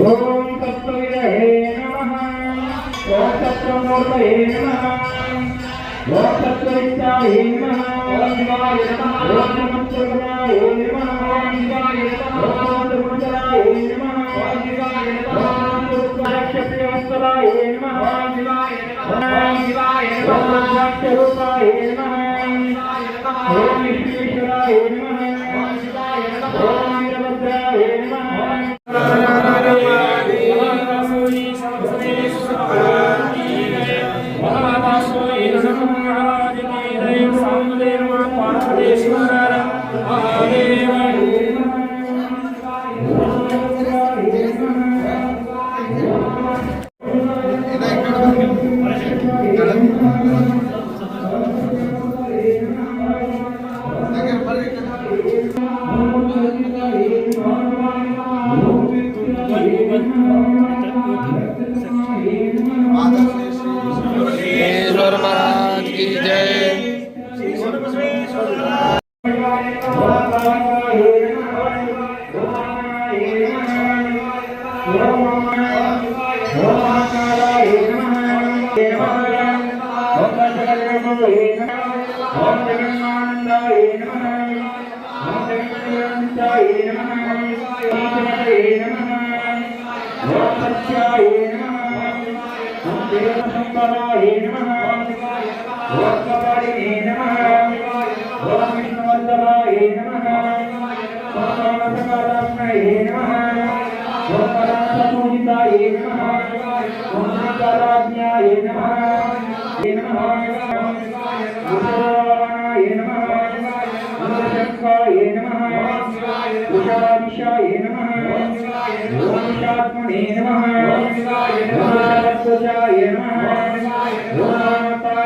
ఓం తత్వవిదహే నమః. ఓం తత్వమూర్తయే నమః. ఓం తత్వవిత్తాయే నమః. की जय य नमः ఓం కపాడినే నమః. ఓం విష్ణువర్ధనాయ నమః. ఓం రామసకారాత్మయే నమః. ఓం పరాసపూజితాయ నమః. ఓం సకారాజ్ఞాయ నమః. ఏ నమః. ఉషాయ నమః. ఉషశంకాయ నమః. ఉషామిషాయ నమః. ఓం విషాత్మనే నమః. ఓం సరస్వజాయ నమః. ఓం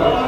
Oh.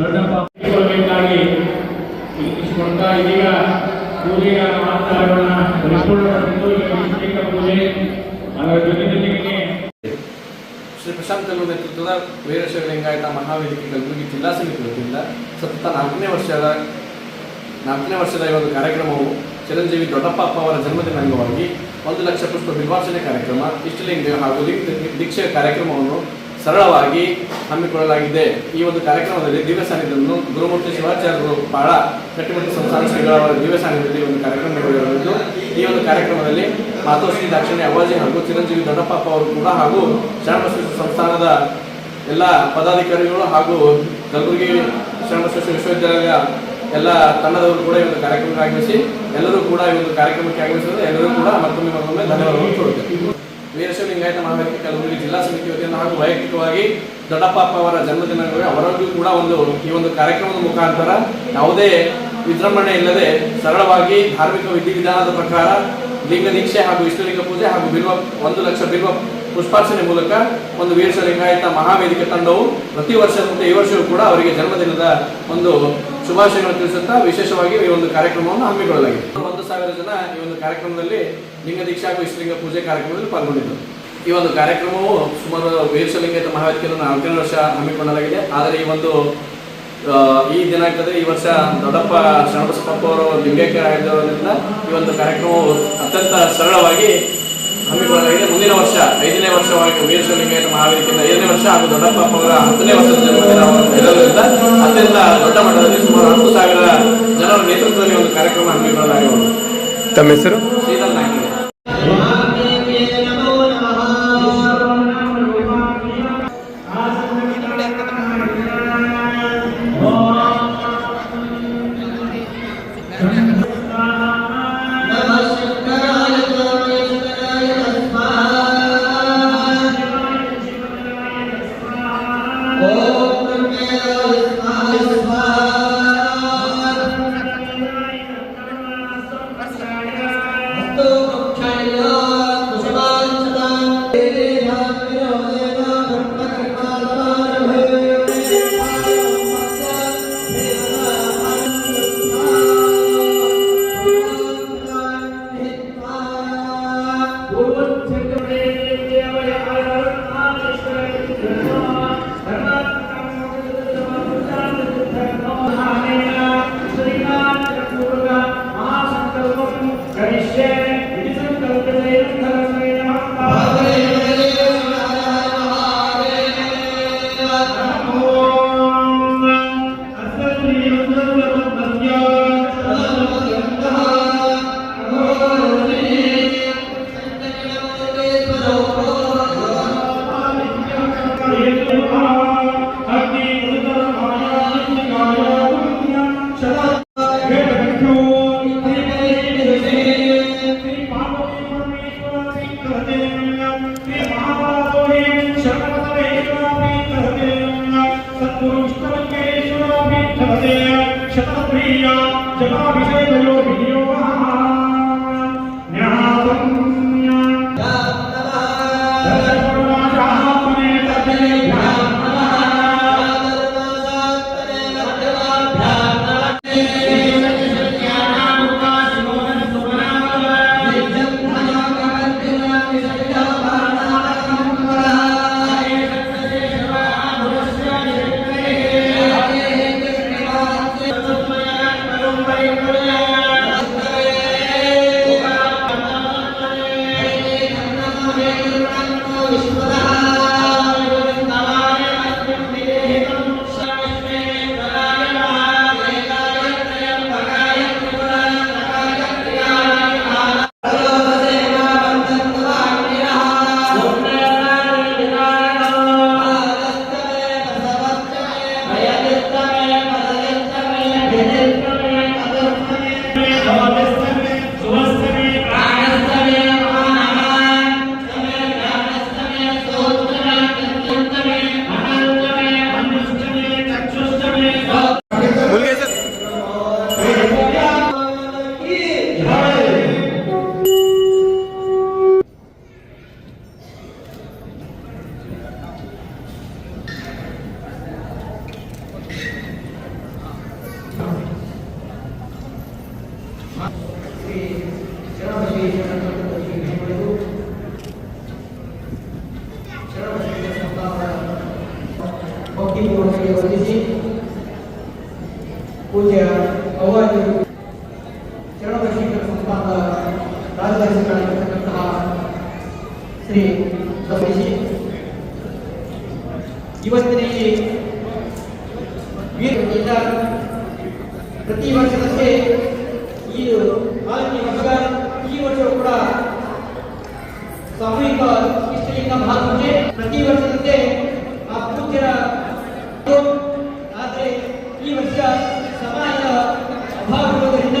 ದೊಡ್ಡಪ್ಪ ಕೊಡಬೇಕಾಗಿ ಇದೀಗ ಪೂಜೆಯ ವಿಶೇಷ ಪೂಜೆ. ಜೊತೆಗೆ ಶ್ರೀ ಪ್ರಶಾಂತ್ ಕಲ್ಲು ನೇತೃತ್ವದ ವೀರಶೈವ ಲಿಂಗಾಯತ ಮಹಾವೇದಿಕೆ ಕಲಬುರಗಿ ಜಿಲ್ಲಾ ಸಮಿತಿ ವತಿಯಿಂದ ಸತತ ನಾಲ್ಕನೇ ವರ್ಷದ ನಾಲ್ಕನೇ ವರ್ಷದ ಈ ಒಂದು ಕಾರ್ಯಕ್ರಮವು ಚಿರಂಜೀವಿ ದೊಡ್ಡಪ್ಪ ಅಪ್ಪ ಅವರ ಜನ್ಮದಿನ ಅಂಗವಾಗಿ ಒಂದು ಲಕ್ಷ ಪುಷ್ಪ ಬಿಲ್ವಾರ್ಚನೆ ಕಾರ್ಯಕ್ರಮ ಇಷ್ಟಲಿಂಗ ಹಾಗೂ ದೀಕ್ಷೆ ಕಾರ್ಯಕ್ರಮವನ್ನು ಸರಳವಾಗಿ ಹಮ್ಮಿಕೊಳ್ಳಲಾಗಿದೆ. ಈ ಒಂದು ಕಾರ್ಯಕ್ರಮದಲ್ಲಿ ದಿವ್ಯ ಸಾನ್ನಿಧ್ಯವನ್ನು ಗುರುಮೂರ್ತಿ ಶಿವಾಚಾರ್ಯರು ಬಹಳ ಕಟ್ಟುಮಟ್ಟು ಸಂಸ್ಥಾನ ಶ್ರೀಗಳ ಅವರ ದಿವ್ಯ ಸಾನ್ನಿಧ್ಯದಲ್ಲಿ ಒಂದು ಕಾರ್ಯಕ್ರಮ ನಡೆಯಲಿದ್ದು ಈ ಒಂದು ಕಾರ್ಯಕ್ರಮದಲ್ಲಿ ಮಾತೋಶ್ರೀ ದಾಕ್ಷಿಣ್ಯ ಅವಾಜಿ ಹಾಗೂ ಚಿರಂಜೀವಿ ದೊಡ್ಡಪ್ಪ ಅವರು ಕೂಡ ಹಾಗೂ ಶರಣಬಸವೇಶ್ವರ ಸಂಸ್ಥಾನದ ಎಲ್ಲ ಪದಾಧಿಕಾರಿಗಳು ಹಾಗೂ ಕಲಬುರಗಿ ಶರಣಬಸವೇಶ್ವರ ವಿಶ್ವವಿದ್ಯಾಲಯ ಎಲ್ಲ ತಂಡದವರು ಕೂಡ ಈ ಒಂದು ಕಾರ್ಯಕ್ರಮಕ್ಕೆ ಆಗಮಿಸಿ, ಎಲ್ಲರೂ ಕೂಡ ಈ ಒಂದು ಕಾರ್ಯಕ್ರಮಕ್ಕೆ ಆಗಮಿಸಿದ್ರೆ ಎಲ್ಲರೂ ಕೂಡ ಮತ್ತೊಮ್ಮೆ ಮತ್ತೊಮ್ಮೆ ಧನ್ಯವಾದಗಳು ಕೊಡುತ್ತೇವೆ ವೀರಶೈವ ಲಿಂಗಾಯತ ಮಹಾವೇದಿಕೆ ಕಲಬುರಗಿ ಜಿಲ್ಲಾ ಸಮಿತಿ ವತಿಯಿಂದ ಹಾಗೂ ವೈಯಕ್ತಿಕವಾಗಿ ದೊಡ್ಡಪ್ಪ ಅವರ ಜನ್ಮದಿನಗಳು ಅವರಲ್ಲೂ ಕೂಡ ಒಂದು ಈ ಒಂದು ಕಾರ್ಯಕ್ರಮದ ಮುಖಾಂತರ ಯಾವುದೇ ವಿಜೃಂಭಣೆ ಇಲ್ಲದೆ ಸರಳವಾಗಿ ಧಾರ್ಮಿಕ ವಿಧಿವಿಧಾನದ ಪ್ರಕಾರ ಲಿಂಗ ದೀಕ್ಷೆ ಹಾಗೂ ವಿಷ್ಣುಲಿಂಗ ಪೂಜೆ ಹಾಗೂ ಬಿಲ್ವ ಒಂದು ಲಕ್ಷ ಬಿಲ್ವ ಪುಷ್ಪಾರ್ಚನೆ ಮೂಲಕ ಒಂದು ವೀರಶ ಲಿಂಗಾಯತ ಮಹಾವೇದಿಕೆ ತಂಡವು ಪ್ರತಿ ವರ್ಷದಂತೆ ಈ ವರ್ಷವೂ ಕೂಡ ಅವರಿಗೆ ಜನ್ಮದಿನದ ಒಂದು ಶುಭಾಶಯಗಳನ್ನು ತಿಳಿಸುತ್ತಾ ವಿಶೇಷವಾಗಿ ಈ ಒಂದು ಕಾರ್ಯಕ್ರಮವನ್ನು ಹಮ್ಮಿಕೊಳ್ಳಲಾಗಿದೆ. ಒಂದು ಸಾವಿರ ಜನ ಈ ಒಂದು ಕಾರ್ಯಕ್ರಮದಲ್ಲಿ ಲಿಂಗ ದೀಕ್ಷಾ ಹಾಗೂ ಪೂಜೆ ಕಾರ್ಯಕ್ರಮದಲ್ಲಿ ಪಾಲ್ಗೊಂಡಿದ್ದರು. ಈ ಒಂದು ಕಾರ್ಯಕ್ರಮವು ಸುಮಾರು ವೀರಶೈವ ಲಿಂಗಾಯತ ಮಹಾವೇದಿಕೆಯನ್ನು ನಾಲ್ಕನೇ ವರ್ಷ ಹಮ್ಮಿಕೊಳ್ಳಲಾಗಿದೆ. ಆದರೆ ಈ ಒಂದು ಈ ದಿನಾಂಕದಲ್ಲಿ ಈ ವರ್ಷ ದೊಡ್ಡಪ್ಪ ಶರಣಬಸಪ್ಪ ಅವರು ಲಿಂಗೈಕ್ಯರಾಗಿದ್ದರಿಂದ ಈ ಒಂದು ಕಾರ್ಯಕ್ರಮವು ಅತ್ಯಂತ ಸರಳವಾಗಿ ಹಮ್ಮಿಕೊಳ್ಳಲಾಗಿದೆ. ಮುಂದಿನ ವರ್ಷ ಐದನೇ ವರ್ಷವಾಗಿ ವೀರಶೈವ ಲಿಂಗಾಯತ ಮಹಾವೇದಿಕೆಯಿಂದ ಐದನೇ ವರ್ಷ ಹಾಗೂ ದೊಡ್ಡಪ್ಪ ಅವರ ಹತ್ತನೇ ವರ್ಷದ ಜನ್ಮದಿನ ಇರೋದ್ರಿಂದ ಅತ್ಯಂತ ದೊಡ್ಡ ಮಟ್ಟದಲ್ಲಿ ಸುಮಾರು ಹತ್ತು ಸಾವಿರ ಜನರ ನೇತೃತ್ವದಲ್ಲಿ ಒಂದು ಕಾರ್ಯಕ್ರಮ ಹಮ್ಮಿಕೊಳ್ಳಲಾಗಿರುವುದು ತಮ್ಮ ಹೆಸರು? ಶ್ರೀಧರ್ ನಾಯ್ಕ. ಪೂಜ್ಯ ಅವಾಜು ಶರಣಬಸವೇಶ್ವರ ಸಂಸ್ಥಾನದ ರಾಜದರ್ಶಿಗಳಾಗಿರ್ತಕ್ಕಂತಹ ಶ್ರೀ ಬಸವೇಶಿ ಇವತ್ತಿನ ಈ ವೀರರಿಂದ ಪ್ರತಿ ವರ್ಷದಂತೆ ಈ ನಾಲ್ಕನೇ ವರ್ಷ ಈ ವರ್ಷ ಕೂಡ ಸಾಮೂಹಿಕ ಇಷ್ಟಲಿಂಗ ಮಹಾತ್ಮೆ ಪ್ರತಿ ವರ್ಷದಂತೆ ಆ ಪೂಜ್ಯರ ಆದರೆ ಈ ವರ್ಷ ಸಮಯದ ಅಭಾವ ಇರುವುದರಿಂದ